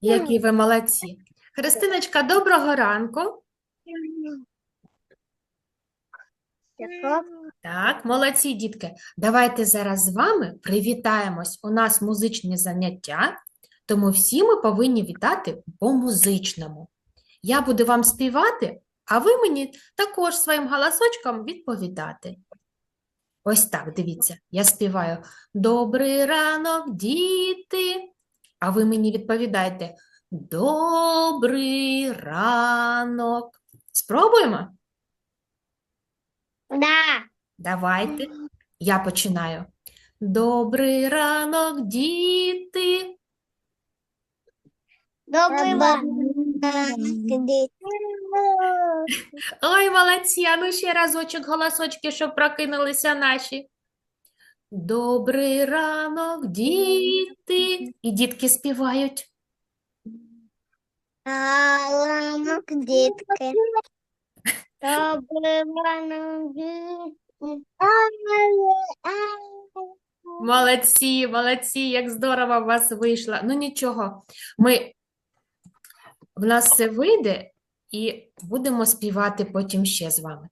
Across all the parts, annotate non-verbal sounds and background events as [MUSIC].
Які ви молодці. Христиночка, доброго ранку. Так, молодці, дітки. Давайте зараз з вами привітаємось. У нас музичні заняття, тому всі ми повинні вітати по-музичному. Я буду вам співати, а ви мені також своїм голосочком відповідати. Ось так, дивіться, я співаю Добрий ранок, діти. А ви мені відповідаєте Добрий ранок. Спробуємо? Да. Давайте. Я починаю. Добрий ранок, діти. Добрий [LAUGHS] Ой, молодці, а ну ще разочок голосочки, щоб прокинулися наші. Добрий ранок, діти. І дітки співають. Ранок, дітки. Добрий ранок, дітки. Молодці, молодці, як здорово у вас вийшло. Ну нічого, ми в нас все вийде і будемо співати потім ще з вами.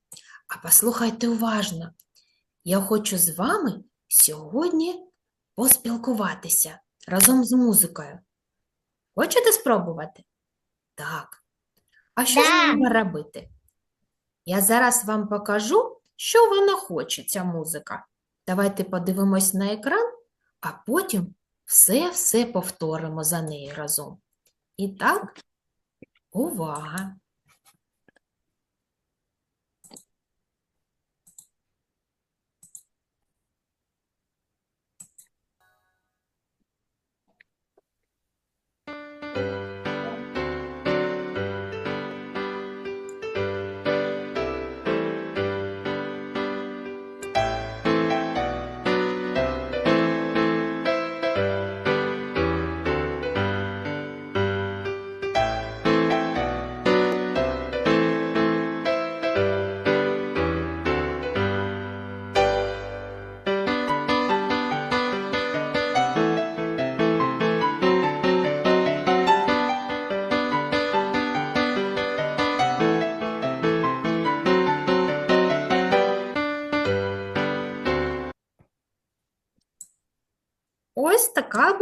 А послухайте уважно. Я хочу з вами сьогодні поспілкуватися разом з музикою. Хочете спробувати? Так. А що ж Да. треба робити? Я зараз вам покажу, що вона хоче, ця музика. Давайте подивимось на екран, а потім все-все повторимо за нею разом. І так, увага!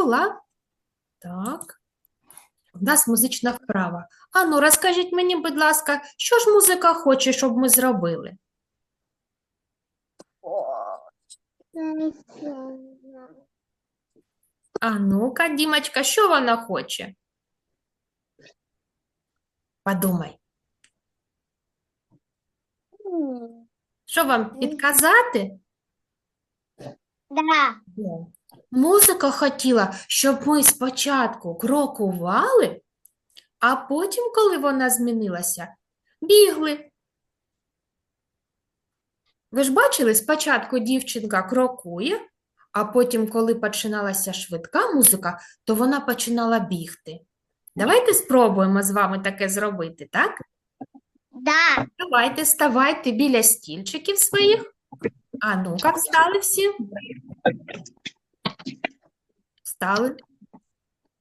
Була. Так. У нас музична вправа. Ану, розкажіть мені, будь ласка, що ж музика хоче, щоб ми зробили? А ну-ка, Дімочка, що вона хоче? Подумай, що вам підказати? Да. Музика хотіла, щоб ми спочатку крокували, а потім, коли вона змінилася, бігли. Ви ж бачили, спочатку дівчинка крокує, а потім, коли починалася швидка музика, то вона починала бігти. Давайте спробуємо з вами таке зробити, так? Да. Давайте, ставайте біля стільчиків своїх. А ну-ка, встали всі? Встали.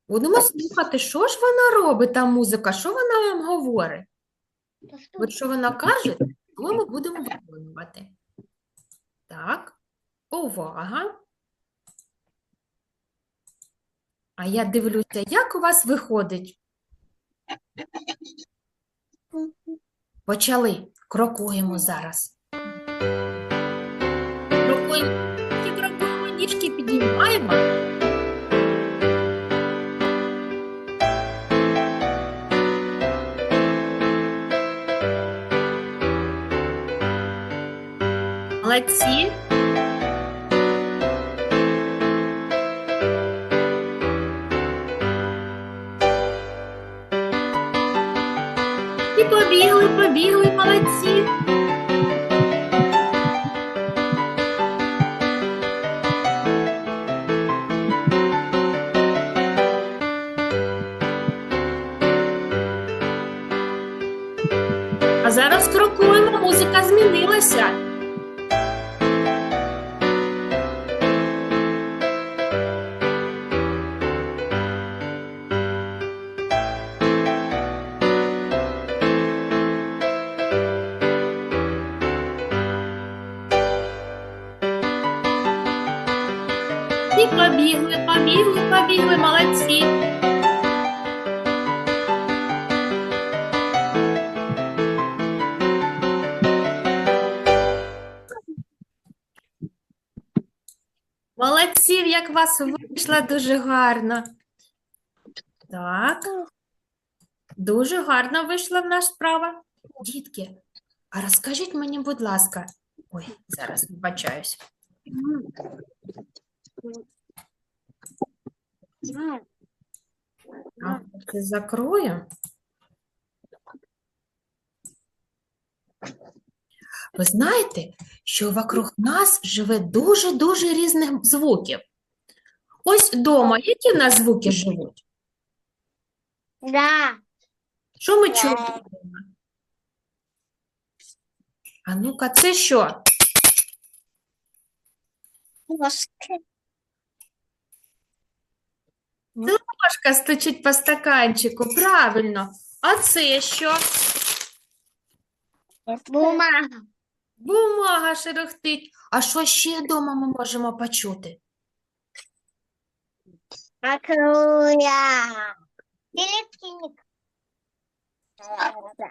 Будемо слухати, що ж вона робить, та музика, що вона вам говорить. От що вона каже, то ми будемо виконувати. Так, увага. А я дивлюся, як у вас виходить. Почали. Крокуємо зараз. Крокуємо. Крокуємо, ніжки підіймаємо. Молодці. І побігли, побігли, молодці. А зараз крокуємо, музика змінилася. Побігли, молодці. Молодці, як вас вийшло дуже гарно. Так. Дуже гарно вийшла в нас справа. Дітки, а розкажіть мені, будь ласка. Ой, зараз вибачаюсь. А, закрою. Ви знаєте, що вокруг нас живе дуже-дуже різних звуків. Ось вдома, які в нас звуки живуть? Да. Що ми Да. чуємо? А ну-ка, це що? Ложка. Ложка стучить по стаканчику, правильно. А це що? Бумага. Бумага шерехтить. А що ще вдома ми можемо почути? Акуя. Телефоник.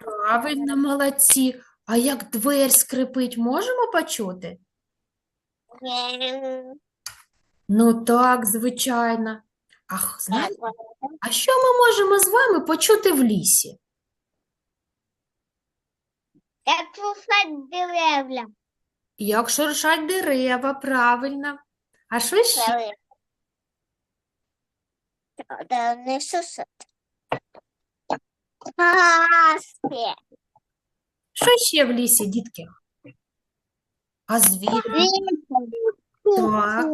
Правильно, молодці. А як двері скрипить, можемо почути? Ну так, звичайно. Ах, знаєте, а що ми можемо з вами почути в лісі? Як слухать деревля. Як шуршать дерева, правильно. А що ще? Не. Хаски. Що ще в лісі, дітки? А звідки? Так.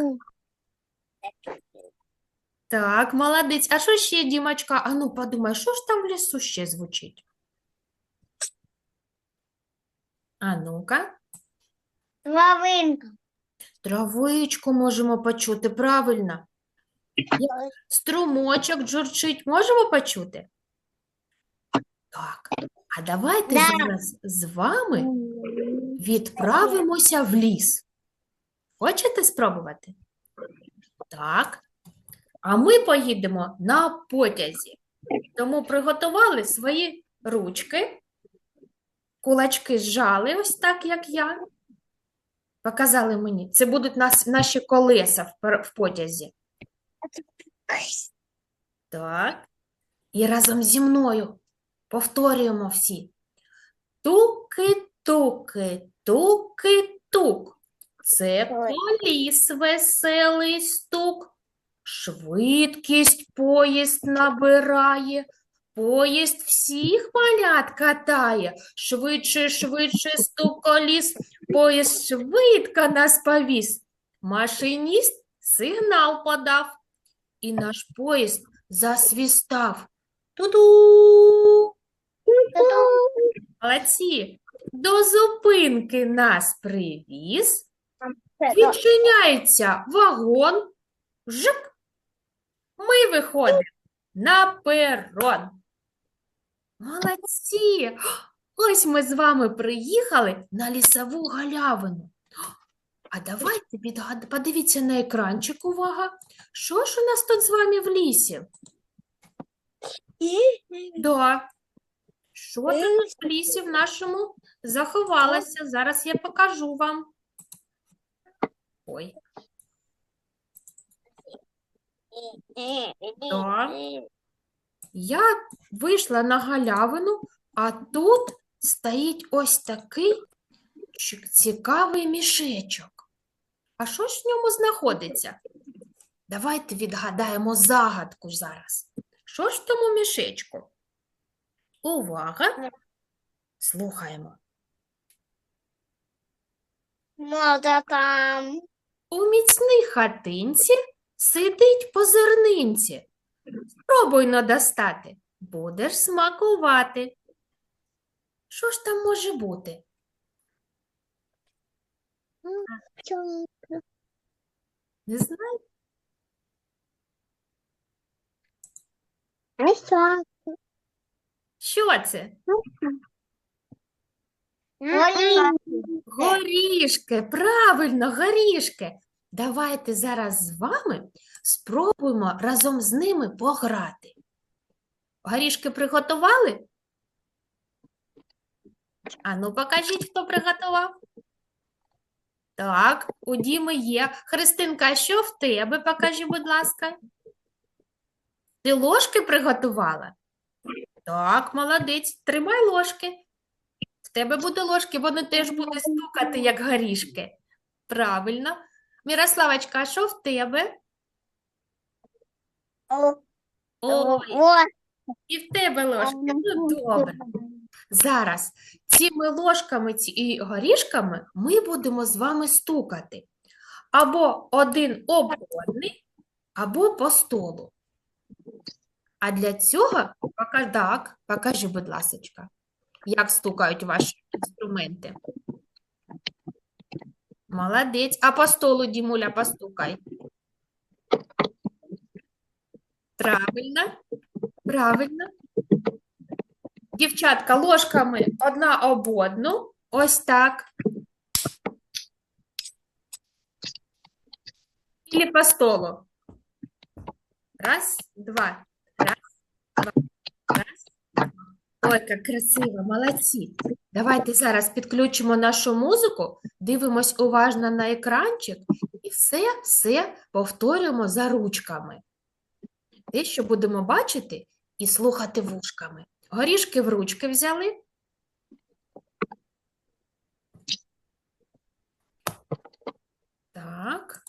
Так, молодець. А що ще, Дімочка? А ну подумай, що ж там в лісу ще звучить? А ну-ка. Лавинка. Травичку можемо почути, правильно. Струмочок джурчить, можемо почути? Так, а давайте Да. зараз з вами відправимося в ліс. Хочете спробувати? Так. А ми поїдемо на потязі. Тому приготували свої ручки, кулачки зжали, ось так, як я. Показали мені. Це будуть нас, наші колеса в, в потязі. Так. І разом зі мною повторюємо всі. Туки-туки, туки-тук. Це коліс веселий стук. Швидкість поїзд набирає. Поїзд всіх малят катає. Швидше, швидше стук коліс. Поїзд швидко нас повіз. Машиніст сигнал подав. І наш поїзд засвістав. Ту-ду! Молодці! До зупинки нас привіз. Відчиняється вагон. Жик. Ми виходимо на перон. Молодці! Ось ми з вами приїхали на лісову галявину. А давайте відгад... подивіться на екранчик, увага. Що ж у нас тут з вами в лісі? Да. Що тут в лісі в нашому заховалося? Зараз я покажу вам. Ой, я вийшла на галявину, а тут стоїть ось такий цікавий мішечок. А що ж в ньому знаходиться? Давайте відгадаємо загадку зараз. Що ж в тому мішечку? Увага! Слухаємо. Може там. У міцній хатинці сидить по зернинці. Спробуй но достати, будеш смакувати. Що ж там може бути? Не знаю. А що? Що це? Горішки, правильно, горішки. Давайте зараз з вами спробуємо разом з ними пограти. Горішки приготували? А ну покажіть, хто приготував. Так, у Діми є. Христинка, а що в тебе? Покажи, будь ласка. Ти ложки приготувала? Так, молодець. Тримай ложки. В тебе буде ложки, вони теж будуть стукати, як горішки. Правильно. Мірославочка, а що в тебе? Ой, і в тебе ложки. Ну, добре. Зараз цими ложками і горішками ми будемо з вами стукати. Або один об одний, або по столу. А для цього, так, покажи, будь ласочка, як стукають ваші інструменти. Молодець. А по столу, Дімуля, постукай. Правильно, правильно. Дівчатка, ложками одна об одну. Ось так. Или по столу. Раз, два. Ой, як красиво, молодці. Давайте зараз підключимо нашу музику, дивимось уважно на екранчик і все, все повторюємо за ручками. Те, що будемо бачити і слухати вушками. Горішки в ручки взяли. Так.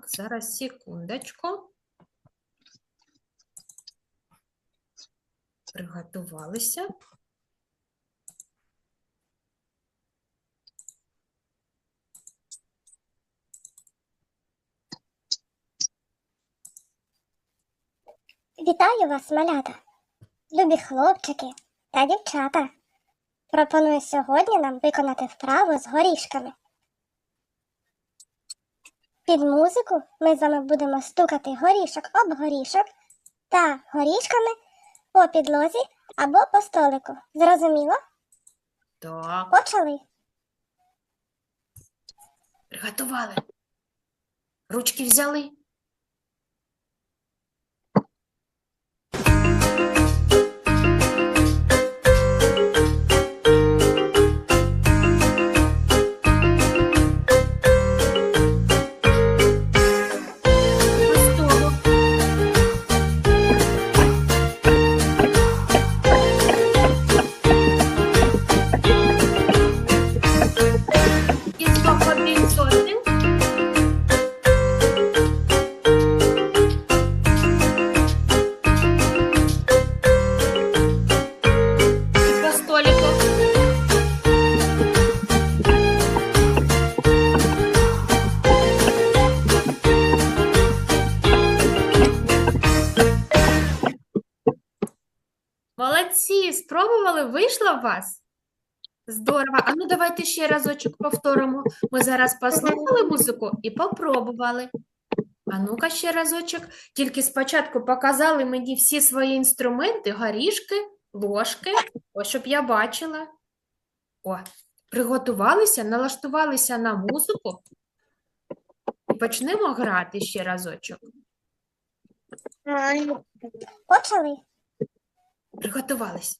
Так, зараз секундочку. Приготувалися. Вітаю вас, малята, любі хлопчики та дівчата. Пропоную сьогодні нам виконати вправу з горішками. Під музику ми з вами будемо стукати горішок об горішок та горішками по підлозі або по столику. Зрозуміло? Так, Почали. приготували. Ручки взяли. Вийшло у вас? Здорово. А ну давайте ще разочок повторимо. Ми зараз послухали музику і попробували. А ну-ка ще разочок. Тільки спочатку показали мені всі свої інструменти, горішки, ложки, ось щоб я бачила. О, приготувалися, налаштувалися на музику. І почнемо грати ще разочок. Почали. Приготувались.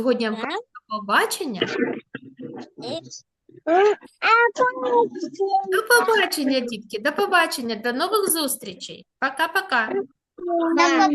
сьогодні я вам кажу до побачення. До побачення, дітки, до побачення, до нових зустрічей. Пока-пока. Пока.